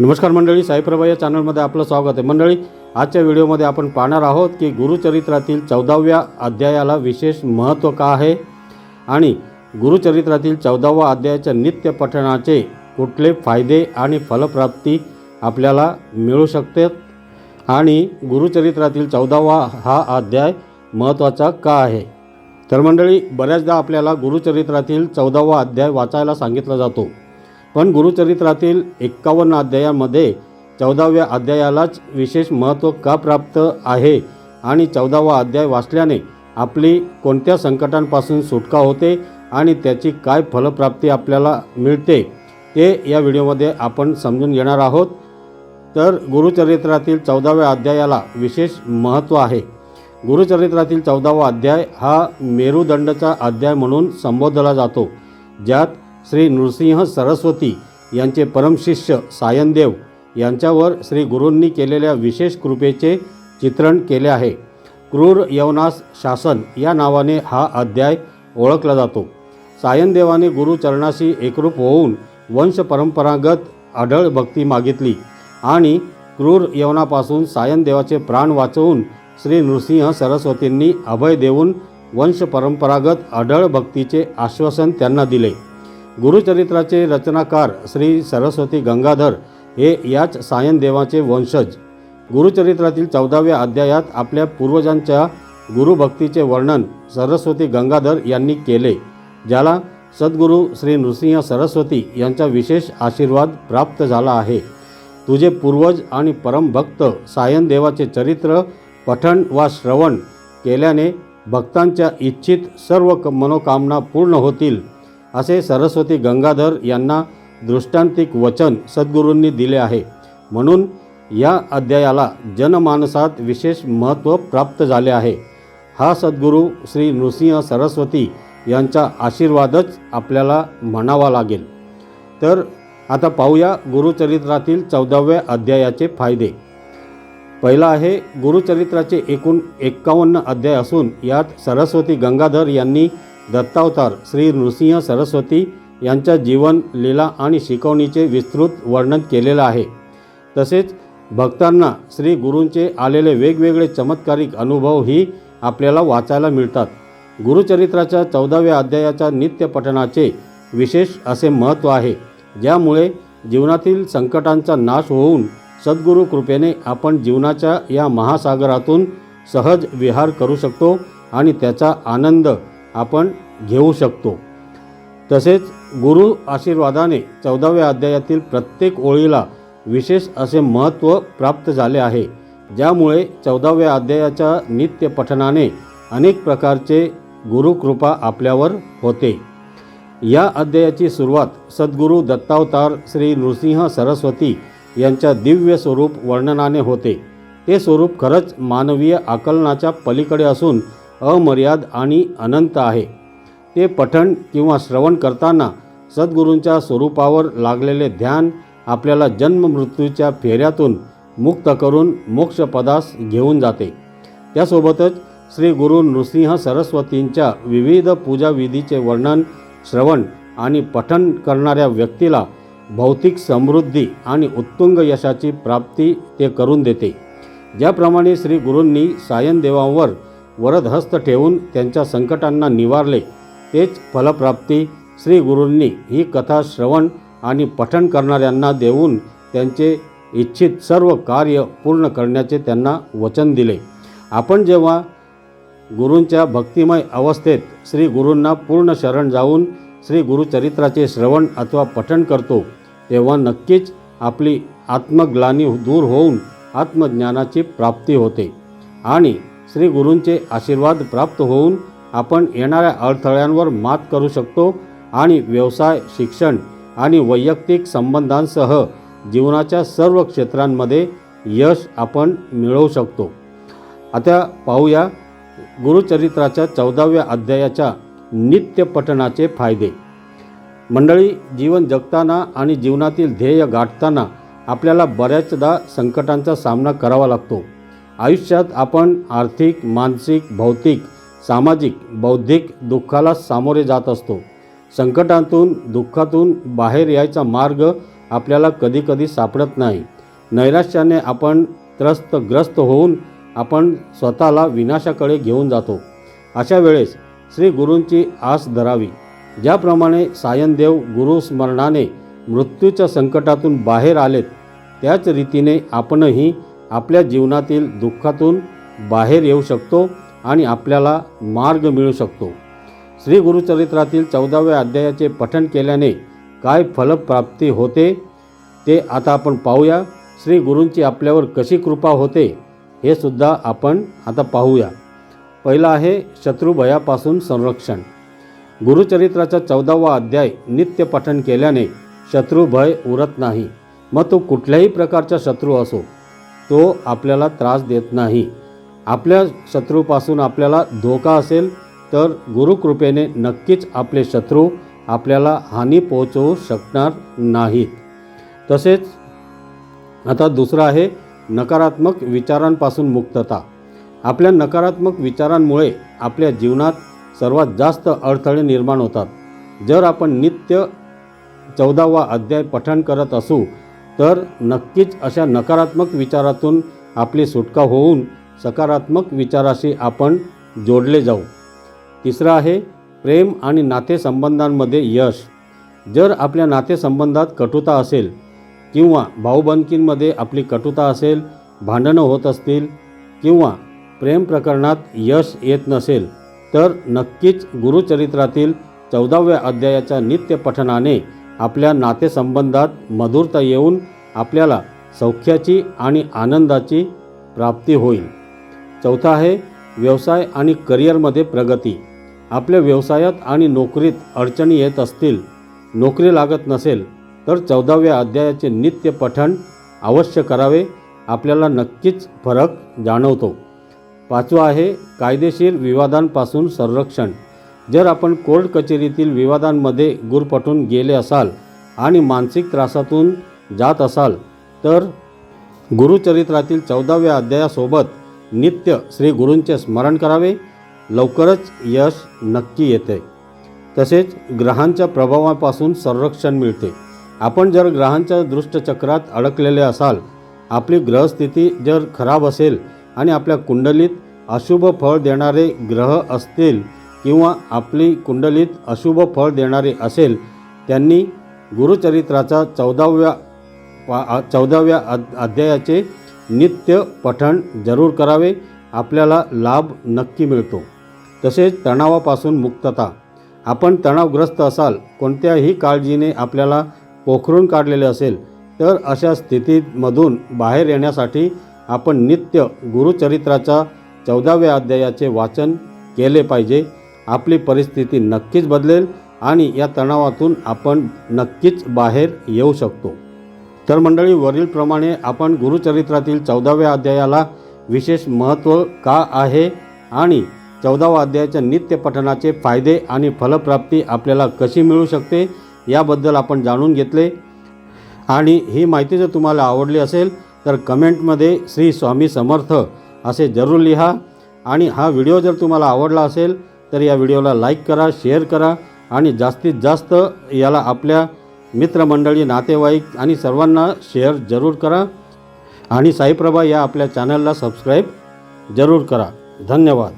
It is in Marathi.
नमस्कार मंडळी साईप्रभा या चॅनलमध्ये आपलं स्वागत आहे. मंडळी आजच्या व्हिडिओमध्ये आपण पाहणार आहोत की गुरुचरित्रातील चौदाव्या अध्यायाला विशेष महत्त्व का आहे आणि गुरुचरित्रातील चौदावा अध्यायाच्या नित्य पठणाचे कुठले फायदे आणि फलप्राप्ती आपल्याला मिळू शकते आणि गुरुचरित्रातील चौदावा हा अध्याय महत्त्वाचा का आहे? तर मंडळी बऱ्याचदा आपल्याला गुरुचरित्रातील चौदावा अध्याय वाचायला सांगितला जातो. पण गुरुचरित्रातील एक्कावन्न अध्यायामध्ये चौदाव्या अध्यायालाच विशेष महत्त्व का प्राप्त आहे आणि चौदावा अध्याय वाचल्याने आपली कोणत्या संकटांपासून सुटका होते आणि त्याची काय फलप्राप्ती आपल्याला मिळते ते या व्हिडिओमध्ये आपण समजून घेणार आहोत. तर गुरुचरित्रातील चौदाव्या अध्यायाला विशेष महत्त्व आहे. गुरुचरित्रातील चौदावा अध्याय हा मेरुदंडचा अध्याय म्हणून संबोधला जातो ज्यात श्री नृसिंह सरस्वती यांचे परमशिष्य सायनदेव यांच्यावर श्री गुरूंनी केलेल्या विशेष कृपेचे चित्रण केले आहे. क्रूर यवनास शासन या नावाने हा अध्याय ओळखला जातो. सायनदेवाने गुरुचरणाशी एकरूप होऊन वंश परंपरागत अढळ भक्ती मागितली आणि क्रूर यवनापासून सायनदेवाचे प्राण वाचवून श्री नृसिंह सरस्वतींनी अभय देऊन वंश परंपरागत अढळ भक्तीचे आश्वासन त्यांना दिले. गुरुचरित्राचे रचनाकार श्री सरस्वती गंगाधर हे याच सायनदेवाचे वंशज. गुरुचरित्रातील चौदाव्या अध्यायात आपल्या पूर्वजांच्या गुरुभक्तीचे वर्णन सरस्वती गंगाधर यांनी केले ज्याला सद्गुरू श्री नृसिंह सरस्वती यांचा विशेष आशीर्वाद प्राप्त झाला आहे. तुझे पूर्वज आणि परमभक्त सायनदेवाचे चरित्र पठण वा श्रवण केल्याने भक्तांच्या इच्छित सर्व क- मनोकामना पूर्ण होतील. असे सरस्वती गंगाधर यांना दृष्टांतिक वचन सद्गुरूंनी दिले आहे. म्हणून या अध्यायाला जनमानसात विशेष महत्त्व प्राप्त झाले आहे. हा सद्गुरू श्री नृसिंह सरस्वती यांचा आशीर्वादच आपल्याला म्हणावा लागेल. तर आता पाहूया गुरुचरित्रातील चौदाव्या अध्यायाचे फायदे. पहिला आहे गुरुचरित्राचे एकूण एक्कावन्न अध्याय असून यात सरस्वती गंगाधर यांनी दत्तावतार श्री नृसिंह सरस्वती यांच्या जीवन लीला आणि शिकवणीचे विस्तृत वर्णन केलेलं आहे. तसेच भक्तांना श्री गुरूंचे आलेले वेगवेगळे चमत्कारिक अनुभवही आपल्याला वाचायला मिळतात. गुरुचरित्राच्या चौदाव्या अध्यायाच्या नित्यपठनाचे विशेष असे महत्त्व आहे. ज्यामुळे जीवनातील संकटांचा नाश होऊन सद्गुरू कृपेने आपण जीवनाच्या या महासागरातून सहज विहार करू शकतो आणि त्याचा आनंद आपण घेऊ शकतो. तसेच गुरु आशीर्वादाने चौदाव्या अध्यायातील प्रत्येक ओळीला विशेष असे महत्त्व प्राप्त झाले आहे. ज्यामुळे चौदाव्या अध्यायाच्या नित्य पठनाने अनेक प्रकारचे गुरुकृपा आपल्यावर होते. या अध्यायाची सुरुवात सद्गुरू दत्तावतार श्री नृसिंह सरस्वती यांच्या दिव्य स्वरूप वर्णनाने होते. ते स्वरूप खरंच मानवीय आकलनाच्या पलीकडे असून अमर्याद आणि अनंत आहे. ते पठण किंवा श्रवण करताना सद्गुरूंच्या स्वरूपावर लागलेले ध्यान आपल्याला जन्ममृत्यूच्या फेऱ्यातून मुक्त करून मोक्षपदास घेऊन जाते. त्यासोबतच श्री गुरु नृसिंह सरस्वतींच्या विविध पूजाविधीचे वर्णन श्रवण आणि पठण करणाऱ्या व्यक्तीला भौतिक समृद्धी आणि उत्तुंग यशाची प्राप्ती ते करून देते. ज्याप्रमाणे श्री गुरूंनी सायनदेवांवर वरदहस्त ठेवून त्यांच्या संकटांना निवारले. तेच फलप्राप्ती श्री गुरूंनी ही कथा श्रवण आणि पठण करणाऱ्यांना देऊन त्यांचे इच्छित सर्व कार्य पूर्ण करण्याचे त्यांना वचन दिले. आपण जेव्हा गुरूंच्या भक्तिमय अवस्थेत श्री गुरूंना पूर्ण शरण जाऊन श्री गुरुचरित्राचे श्रवण अथवा पठण करतो तेव्हा नक्कीच आपली आत्मग्लानी दूर होऊन आत्मज्ञानाची प्राप्ती होते. आणि श्री गुरूंचे आशीर्वाद प्राप्त होऊन आपण येणाऱ्या अडथळ्यांवर मात करू शकतो आणि व्यवसाय शिक्षण आणि वैयक्तिक संबंधांसह जीवनाच्या सर्व क्षेत्रांमध्ये यश आपण मिळवू शकतो. आता पाहूया गुरुचरित्राच्या चौदाव्या अध्यायाच्या नित्यपठणाचे फायदे. मंडळी जीवन जगताना आणि जीवनातील ध्येय गाठताना आपल्याला बऱ्याचदा संकटांचा सामना करावा लागतो. आयुष्यात आपण आर्थिक मानसिक भौतिक सामाजिक बौद्धिक दुःखाला सामोरे जात असतो. संकटातून दुःखातून बाहेर यायचा मार्ग आपल्याला कधीकधी सापडत नाही. नैराश्याने आपण त्रस्तग्रस्त होऊन आपण स्वतःला विनाशाकडे घेऊन जातो. अशा वेळेस श्री गुरूंची आस धरावी. ज्याप्रमाणे सायनदेव गुरुस्मरणाने मृत्यूच्या संकटातून बाहेर आलेत त्याच रीतीने आपणही आपल्या जीवनातील दुःखातून बाहेर येऊ शकतो आणि आपल्याला मार्ग मिळू शकतो. श्री गुरुचरित्रातील चौदाव्या अध्यायाचे पठण केल्याने काय फलप्राप्ती होते ते आता आपण पाहूया. श्री गुरूंची आपल्यावर कशी कृपा होते हे सुद्धा आपण आता पाहूया. पहिलं आहे शत्रुभयापासून संरक्षण. गुरुचरित्राचा चौदावा अध्याय नित्य पठण केल्याने शत्रुभय उरत नाही. मग तो कुठल्याही प्रकारचा शत्रू असो तो आपल्याला त्रास देत नाही. आपल्या शत्रूपासून आपल्याला धोका असेल तर गुरुकृपेने नक्कीच आपले शत्रू आपल्याला हानी पोहोचवू शकणार नाहीत. तसेच आता दुसरं आहे नकारात्मक विचारांपासून मुक्तता. आपल्या नकारात्मक विचारांमुळे आपल्या जीवनात सर्वात जास्त अडथळे निर्माण होतात. जर आपण नित्य चौदावा अध्याय पठण करत असू तर नक्कीच अशा नकारात्मक विचारातून आपली सुटका होऊन सकारात्मक विचाराशी आपण जोडले जाऊ. तिसरं आहे प्रेम आणि नातेसंबंधांमध्ये यश. जर आपल्या नातेसंबंधात कटुता असेल किंवा भाऊबंदकींमध्ये आपली कटुता असेल भांडणं होत असतील किंवा प्रेम प्रकरणात यश येत नसेल तर नक्कीच गुरुचरित्रातील चौदाव्या अध्यायाच्या नित्य पठनाने आपल्या नातेसंबंधात मधुरता येऊन आपल्याला सौख्याची आणि आनंदाची प्राप्ती होईल. चौथा आहे व्यवसाय आणि करिअरमध्ये प्रगती. आपल्या व्यवसायात आणि नोकरीत अडचणी येत असतील नोकरी लागत नसेल तर चौदाव्या अध्यायाचे नित्य पठण अवश्य करावे. आपल्याला नक्कीच फरक जाणवतो. पाचवा आहे कायदेशीर विवादांपासून संरक्षण. जर आपण कोर्ट कचेरीतील विवादांमध्ये गुरपटून गेले असाल आणि मानसिक त्रासातून जात असाल तर गुरुचरित्रातील चौदाव्या अध्यायासोबत नित्य श्री गुरूंचे स्मरण करावे. लवकरच यश नक्की येते. तसेच ग्रहांच्या प्रभावापासून संरक्षण मिळते. आपण जर ग्रहांच्या दृष्टचक्रात अडकलेले असाल आपली ग्रहस्थिती जर खराब असेल आणि आपल्या कुंडलीत अशुभ फळ देणारे ग्रह असतील किंवा आपली कुंडलीत अशुभ फळ देणारे असेल त्यांनी गुरुचरित्राचा चौदाव्या पा चौदाव्या अध्यायाचे नित्य पठण जरूर करावे. आपल्याला लाभ नक्की मिळतो. तसेच तणावापासून मुक्तता. आपण तणावग्रस्त असाल कोणत्याही काळजीने आपल्याला पोखरून काढलेले असेल तर अशा स्थितीमधून बाहेर येण्यासाठी आपण नित्य गुरुचरित्राच्या चौदाव्या अध्यायाचे वाचन केले पाहिजे. आपली परिस्थिती नक्कीच बदलेल आणि या तणावातून आपण नक्कीच बाहेर येऊ शकतो. तर मंडळी वरीलप्रमाणे आपण गुरुचरित्रातील चौदाव्या अध्यायाला विशेष महत्त्व का आहे आणि चौदावा अध्यायाच्या नित्य पठणाचे फायदे आणि फलप्राप्ती आपल्याला कशी मिळू शकते याबद्दल आपण जाणून घेतले. आणि ही माहिती जर तुम्हाला आवडली असेल तर कमेंटमध्ये श्री स्वामी समर्थ असे जरूर लिहा. आणि हा व्हिडिओ जर तुम्हाला आवडला असेल तर या व्हिडिओला लाईक करा शेअर करा आणि जास्तीत जास्त याला आपल्या मित्रमंडळी नातेवाईक आणि सर्वांना शेअर जरूर करा. आणि साईप्रभा या आपल्या चॅनलला सबस्क्राईब जरूर करा. धन्यवाद.